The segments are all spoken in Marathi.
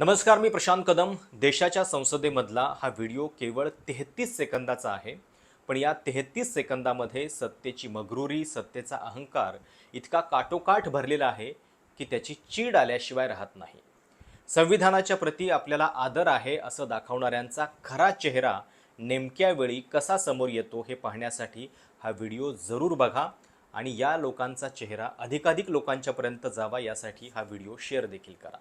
नमस्कार मी प्रशांत कदम. देशाच्या संसदेमधला हा व्हिडिओ केवळ तेहतीस सेकंदाचा आहे पण या तेहतीस सेकंदामध्ये सत्तेची मगरुरी सत्तेचा अहंकार इतका काटोकाठ भरलेला आहे की त्याची चीड आल्याशिवाय राहत नाही. संविधानाच्या प्रती आपल्याला आदर आहे असं दाखवणाऱ्यांचा खरा चेहरा नेमक्या वेळी कसा समोर येतो हे पाहण्यासाठी हा व्हिडिओ जरूर बघा आणि या लोकांचा चेहरा अधिकाधिक लोकांच्यापर्यंत जावा यासाठी हा व्हिडिओ शेअर देखील करा.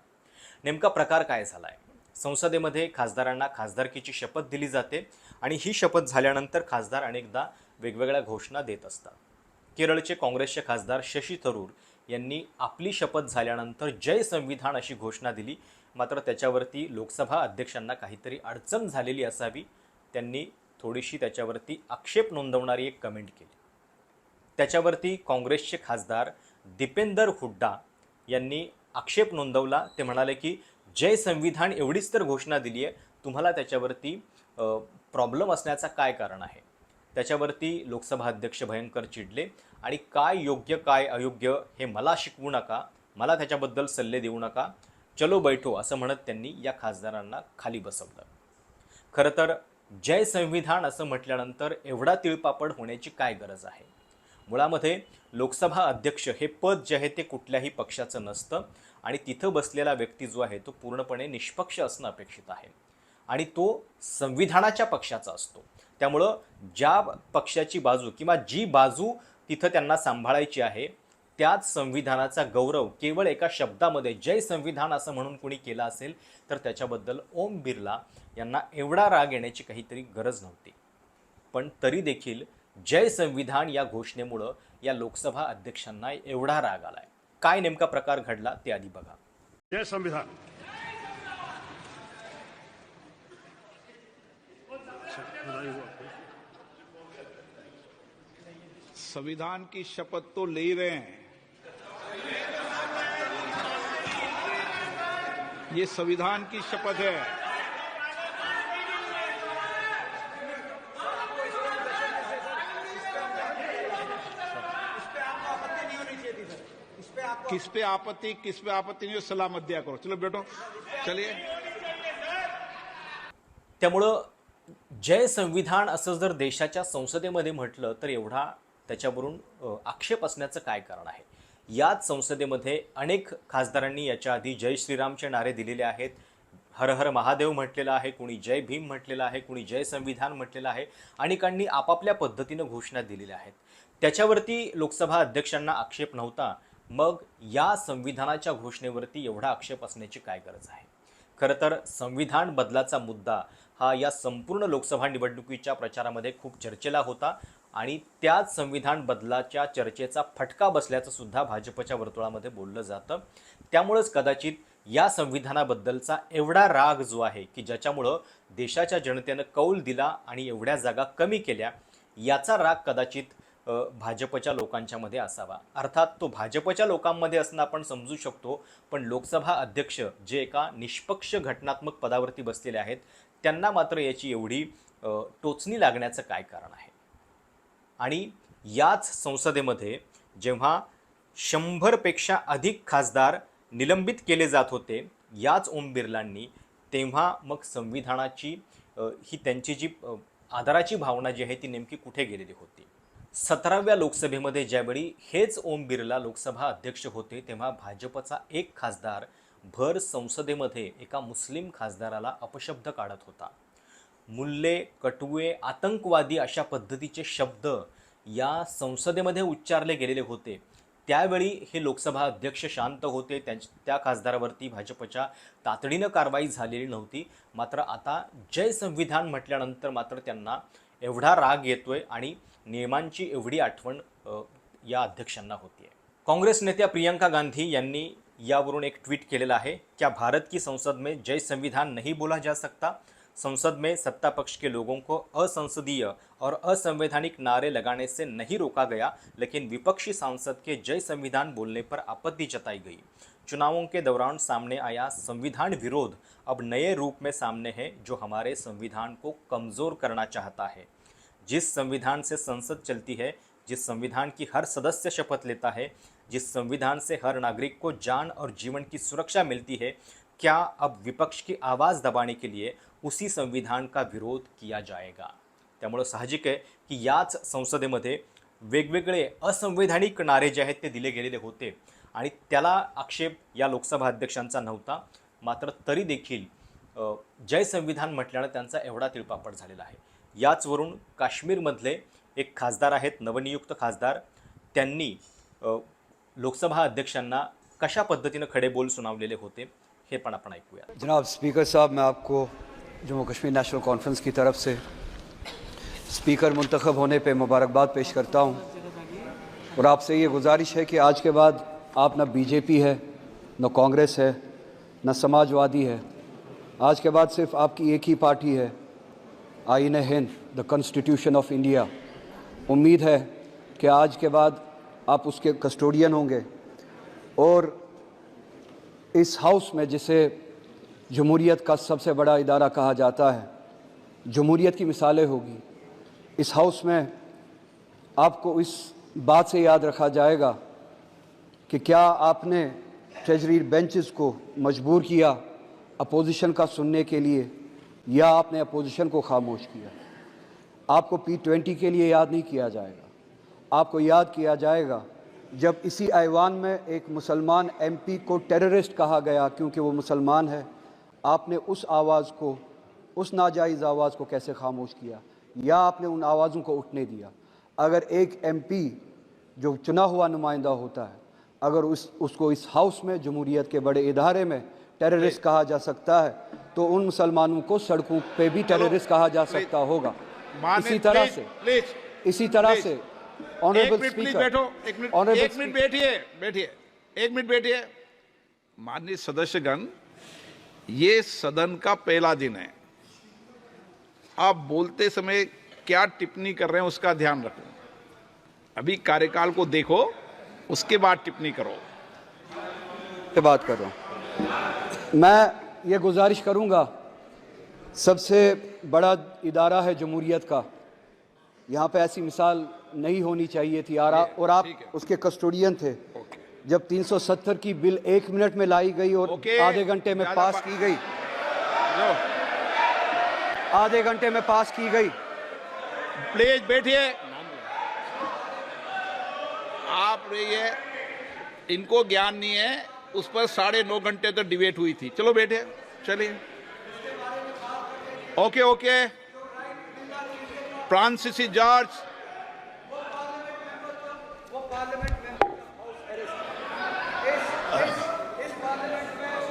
नेमका प्रकार काय झाला आहे संसदेमध्ये खासदारांना खासदारकीची शपथ दिली जाते आणि ही शपथ झाल्यानंतर खासदार अनेकदा वेगवेगळ्या घोषणा देत असतात. केरळचे काँग्रेसचे खासदार शशी थरूर यांनी आपली शपथ झाल्यानंतर जय संविधान अशी घोषणा दिली. मात्र त्याच्यावरती लोकसभा अध्यक्षांना काहीतरी अडचण झालेली असावी त्यांनी थोडीशी त्याच्यावरती आक्षेप नोंदवणारी एक कमेंट केली. त्याच्यावरती काँग्रेसचे खासदार दीपेंदर हुड्डा यांनी आक्षेप नोंदवला. ते म्हणाले की जय संविधान एवढीच तर घोषणा दिली आहे. तुम्हाला त्याच्यावरती प्रॉब्लेम असण्याचा काय कारण आहे? त्याच्यावरती लोकसभा अध्यक्ष भयंकर चिडले. आणि काय योग्य काय अयोग्य हे मला शिकवू नका. मला त्याच्याबद्दल सल्ले देऊ नका. चलो बैठो असं म्हणत त्यांनी या खासदारांना खाली बसवलं. खरं तर जय संविधान असं म्हटल्यानंतर एवढा तिळपापड होण्याची काय गरज आहे? मुळामध्ये लोकसभा अध्यक्ष हे पद जे आहे ते कुठल्याही पक्षाचं नसतं आणि तिथं बसलेला व्यक्ती जो आहे तो पूर्णपणे निष्पक्ष असणं अपेक्षित आहे. आणि तो संविधानाच्या पक्षाचा असतो. त्यामुळं ज्या पक्षाची बाजू किंवा जी बाजू तिथं त्यांना सांभाळायची आहे त्याच संविधानाचा गौरव केवळ एका शब्दामध्ये जय संविधान असं म्हणून कोणी केला असेल तर त्याच्याबद्दल ओम बिर्ला यांना एवढा राग येण्याची काहीतरी गरज नव्हती. पण तरी देखील जय संविधान या घोषणेमुळं या लोकसभा अध्यक्षांना एवढा राग आलाय. काय नेमका प्रकार घडला ते आधी बघा. जय संविधान संविधान की शपथ तो ले रहे हैं। ये संविधान की शपथ है। किस पे आपत्ति किस पे आपत्ति नहीं सलामत दिया करो। चलो बेटो चलिए। त्यामुळं जय संविधान असं जर देशाच्या संसदेमध्ये म्हटलं तर एवढा त्याच्यावरून आक्षेप असण्याचं काय कारण आहे? याच संसदेमध्ये अनेक खासदारांनी याच्या आधी जय श्रीरामचे नारे दिलेले आहेत. हर हर महादेव म्हटलेलं आहे कुणी जय भीम म्हटलेलं आहे कुणी जय संविधान म्हटलेलं आहे. अनेकांनी आपापल्या पद्धतीनं घोषणा दिलेल्या आहेत. त्याच्यावरती लोकसभा अध्यक्षांना आक्षेप नव्हता. मग या संविधानाच्या घोषणेवरती एवढा आक्षेप असण्याची काय गरज आहे? खरं तर संविधान बदलाचा मुद्दा हा या संपूर्ण लोकसभा निवडणुकीच्या प्रचारामध्ये खूप चर्चेला होता आणि त्याच संविधान बदलाच्या चर्चेचा फटका बसल्याचं सुद्धा भाजपच्या वर्तुळामध्ये बोललं जातं. त्यामुळंच कदाचित या संविधानाबद्दलचा एवढा राग जो आहे की ज्याच्यामुळं देशाच्या जनतेनं कौल दिला आणि एवढ्या जागा कमी केल्या याचा राग कदाचित भाजपच्या भाजपच्या लोकांच्यामध्ये असावा. अर्थात तो भाजपच्या लोकांमध्ये असणं आपण समजू शकतो पण लोकसभा अध्यक्ष जे एका निष्पक्ष घटनात्मक पदावरती बसलेले आहेत त्यांना मात्र याची एवढी टोचणी लागण्याचं काय कारण आहे? आणि याच संसदेमध्ये जेव्हा शंभरपेक्षा अधिक खासदार निलंबित केले जात होते याच ओम बिर्लांनी तेव्हा मग संविधानाची ही त्यांची जी आदराची भावना जी आहे ती नेमकी कुठे गेलेली होती? सतराव्या लोकसभेमध्ये ज्यावेळी हेच ओम बिर्ला लोकसभा अध्यक्ष होते तेव्हा भाजपचा एक खासदार भर संसदेमध्ये एका मुस्लिम खासदाराला अपशब्द काढत होता. मुल्ले कटुए आतंकवादी अशा पद्धतीचे शब्द या संसदेमध्ये उच्चारले गेलेले होते. त्यावेळी हे लोकसभा अध्यक्ष शांत होते त्या त्या खासदारावरती भाजपच्या तातडीनं कारवाई झालेली नव्हती. मात्र आता जय संविधान म्हटल्यानंतर मात्र त्यांना एवढा राग येतोय आणि नियमांची एवढी आठवण या अध्यक्षांना होतीये. काँग्रेस नेत्या प्रियंका गांधी यांनी यावरून एक ट्वीट केलेलं आहे क्या भारत की संसद में जय संविधान नहीं बोला जा सकता? संसद में सत्ता पक्ष के लोगों को असंसदीय और असंवैधानिक नारे लगाने से नहीं रोका गया लेकिन विपक्षी सांसद के जय संविधान बोलने पर आपत्ति जताई गई। चुनावों के दौरान सामने आया संविधान विरोध। अब नए रूप में सामने है जो हमारे संविधान को कमज़ोर करना चाहता है। जिस संविधान से संसद चलती है, जिस संविधान की हर सदस्य शपथ लेता है, जिस संविधान से हर नागरिक को जान और जीवन की सुरक्षा मिलती है, क्या अब विपक्ष की आवाज़ दबाने के लिए उसी संविधान का विरोध किया जाएगा? त्यामुळं साहजिक आहे की याच संसदेमध्ये वेगवेगळे असंवैधानिक नारे जे आहेत ते दिले गेलेले होते. आणि त्याला आक्षेप या लोकसभा अध्यक्षांचा नव्हता. मात्र तरी देखील जय संविधान म्हटल्यानं त्यांचा एवढा तिळपापड झालेला आहे. याचवरून काश्मीरमधले एक खासदार आहेत नवनियुक्त खासदार. त्यांनी लोकसभा अध्यक्षांना कशा पद्धतीनं खडे बोल सुनावलेले होते हे पण आपण ऐकूया. जनाब स्पीकर साहब मैं आपको जम्मू कश्मीर नेशनल कॉन्फ्रेंस की तरफ से स्पीकर मुंतखब होने पे मुबारकबाद पेश करता हूँ। और आपसे ये गुजारिश है कि आज के बाद आप ना बीजेपी है, न कांग्रेस है, न समाजवादी है। आज के बाद सिर्फ़ आपकी एक ही पार्टी है आइन हिंद, द कॉन्स्टिट्यूशन ऑफ़ इंडिया। उम्मीद है कि आज के बाद आप उसके कस्टोडियन होंगे। और इस हाउस में जिसे जमहूरियत का सबसे बड़ा इदारा कहा जाता है, जमहूरियत की मिसालें होगी। इस हाउस में आपको इस बात से याद रखा जाएगा कि क्या आपने ट्रेजरी बेंचेस को मजबूर किया अपोजिशन का सुनने के लिए, या आपने अपोजिशन को खामोश किया? आपको पी ट्वेंटी के लिए याद नहीं किया जाएगा। आपको याद किया जाएगा जब इसी ऐवान में एक मुसलमान एमपी को टेररिस्ट कहा गया, क्योंकि वो मुसलमान है। आपने उस आवाज़ को, उस नाजायज़ आवाज़ को कैसे खामोश किया? या आपने उन आवाज़ों को उठने दिया? अगर एक एमपी जो चुना हुआ नुमाइंदा होता है अगर उस उसको इस हाउस में जमहूरियत के बड़े इदारे में टेररिस्ट कहा जा सकता है तो उन मुसलमानों को सड़कों पे भी टेररिस्ट कहा जा सकता होगा। इसी तरह से इसी तरह से ऑनरेबल प्लीज़ स्पीकर बैठो ऑनरेबल एक मिनट बैठिए बैठिए एक मिनट बैठिए। माननीय सदस्यगण ये सदन का पहला दिन है। आप बोलते समय क्या टिप्पणी कर रहे हैं उसका ध्यान रखो। अभी कार्यकाल को देखो। उसके बाद टिप्पणी करो। से बात कर रहा हूँ। मैं ये गुजारिश करूँगा सबसे बड़ा इदारा है जमहूरियत का। यहाँ पे ऐसी मिसाल नहीं होनी चाहिए थी आप और आप उसके कस्टोडियन थे। जब 370 की बिल एक मिनट में लाई गई और आधे घंटे में पास की गई। आधे घंटे में पास की गई। प्लीज़ बैठिए। आप रहिए इनको ज्ञान नहीं है उस पर साढ़े नौ घंटे तक डिबेट हुई थी चलो बैठे चलिए ओके ओके फ्रांसिसी जॉर्ज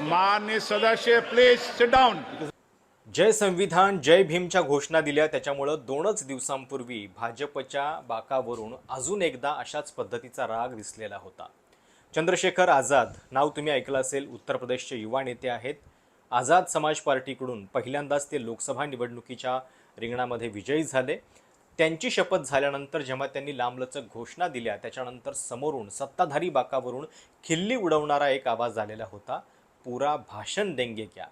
माननीय सदस्य प्लीज़ सिट डाउन जय संविधान जय भीमच्या घोषणा दिल्या. त्याच्यामुळं दोनच दिवसांपूर्वी भाजपच्या बाकावरून अजून एकदा अशाच पद्धतीचा राग दिसलेला होता. चंद्रशेखर आझाद नाव तुम्ही ऐकलं असेल उत्तर प्रदेशचे युवा नेते आहेत. आझाद समाज पार्टीकडून पहिल्यांदाच ते लोकसभा निवडणुकीच्या रिंगणामध्ये विजयी झाले. त्यांची शपथ झाल्यानंतर जेव्हा त्यांनी लांबलचक घोषणा दिल्या त्याच्यानंतर समोरून सत्ताधारी बाकावरून खिल्ली उडवणारा एक आवाज झालेला होता पुरा भाषण देंगे क्या?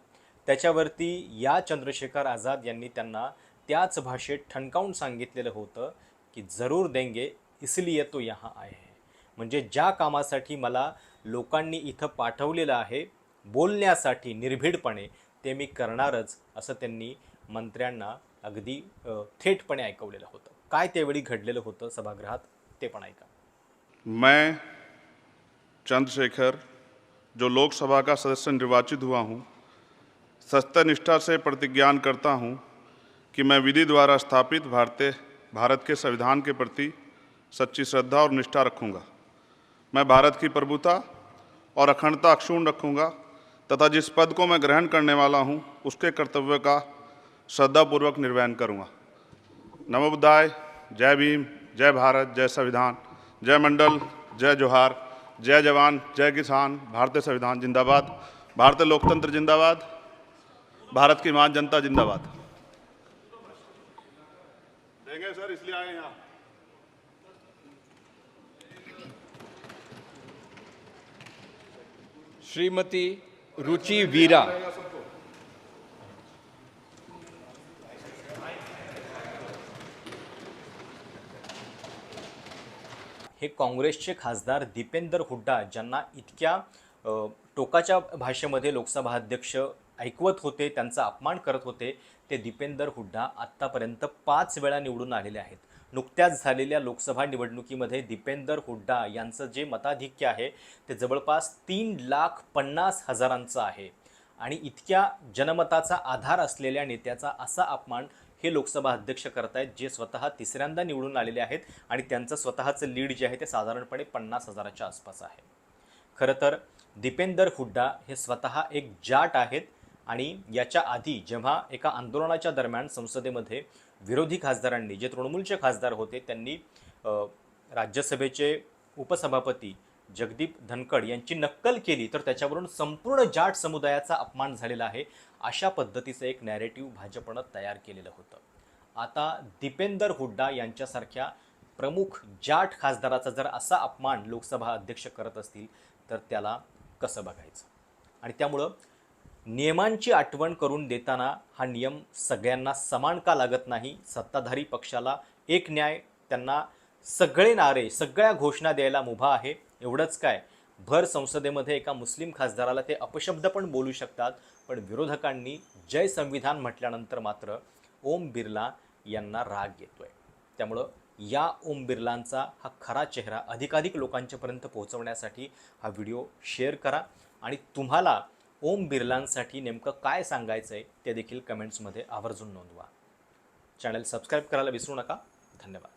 त्याच्यावरती या चंद्रशेखर आझाद यांनी त्यांना त्याच भाषेत ठणकावून सांगितलेलं होतं की जरूर देंगे इसलिए तो यहाँ आहे म्हणजे ज्या कामासाठी मला लोकांनी इथं पाठवलेलं आहे बोलण्यासाठी निर्भीडपणे ते मी करणारच असं त्यांनी मंत्र्यांना अगदी थेटपणे ऐकवलेलं होतं. काय त्यावेळी घडलेलं होतं सभागृहात ते पण ऐका. मैं चंद्रशेखर जो लोकसभा का सदस्य निर्वाचित हुआ हूँ सत्यनिष्ठा से प्रतिज्ञान करता हूँ कि मैं विधि द्वारा स्थापित भारतीय, भारत के संविधान के प्रति सच्ची श्रद्धा और निष्ठा रखूँगा। मैं भारत की प्रभुता और अखंडता अक्षुण रखूँगा तथा जिस पद को मैं ग्रहण करने वाला हूँ, उसके कर्तव्य का श्रद्धापूर्वक निर्वहन करूँगा। नमो बुद्धाय जय भीम। जय भारत। जय संविधान। जय मंडल। जय जोहार। जय जवान। जय किसान। भारतीय संविधान, जिंदाबाद। भारतीय लोकतंत्र, जिंदाबाद। भारत की महान जनता जिंदाबाद। देंगे सर इसलिए आए यहाँ। श्रीमती रुचि वीरा। हे काँग्रेसचे खासदार दीपेंदर हुड्डा ज्यांना इतक्या टोकाच्या भाषेमध्ये लोकसभा अध्यक्ष ऐकवत होते त्यांचा अपमान करत होते ते दीपेंदर हुड्डा आत्तापर्यंत पाच वेळा निवडून आलेले आहेत. नुकत्याच झालेल्या लोकसभा निवडणुकीमध्ये दीपेंदर हुड्डा यांचं जे मताधिक्य आहे ते जवळपास तीन लाख पन्नास हजारांचं आहे. आणि इतक्या जनमताचा आधार असलेल्या नेत्याचा असा अपमान हे लोकसभा अध्यक्ष करतायत जे स्वतः तिसऱ्यांदा निवडून आलेले आहेत आणि त्यांचं स्वतःचं लीड जे आहे ते साधारणपणे पन्नास हजाराच्या आसपास आहे. खरं तर दीपेंदर हुड्डा हे स्वतः एक जाट आहेत आणि याच्या आधी जेव्हा एका आंदोलनाच्या दरम्यान संसदेमध्ये विरोधी खासदारांनी जे तृणमूलचे खासदार होते त्यांनी राज्यसभेचे उपसभापती जगदीप धनखड यांची नक्कल केली तर त्याच्यावरून संपूर्ण जाट समुदायाचा अपमान झालेला आहे अशा पद्धतीचं एक नॅरेटिव्ह भाजपनं तयार केलेलं होतं. आता दीपेंदर हुड्डा यांच्यासारख्या प्रमुख जाट खासदाराचा जर असा अपमान लोकसभा अध्यक्ष करत असतील तर त्याला कसं बघायचं? आणि त्यामुळं नियमांची आठवण करून देताना हा नियम सगळ्यांना समान का लागत नाही? सत्ताधारी पक्षाला एक न्याय त्यांना सगळे नारे सगळ्या घोषणा द्यायला मुभा आहे. एवढंच काय? भर संसदेमध्ये एका मुस्लिम खासदाराला ते अपशब्द पण बोलू शकतात पण विरोधकांनी जय संविधान म्हटल्यानंतर मात्र ओम बिर्ला यांना राग येतोय. त्यामुळं या ओम बिर्लांचा हा खरा चेहरा अधिकाधिक लोकांच्यापर्यंत पोहोचवण्यासाठी हा व्हिडिओ शेअर करा आणि तुम्हाला ओम बिर्लांसाठी नेमकं काय सांगायचं आहे ते देखील कमेंट्समध्ये आवर्जून नोंदवा. चॅनल सबस्क्राईब करायला विसरू नका. धन्यवाद.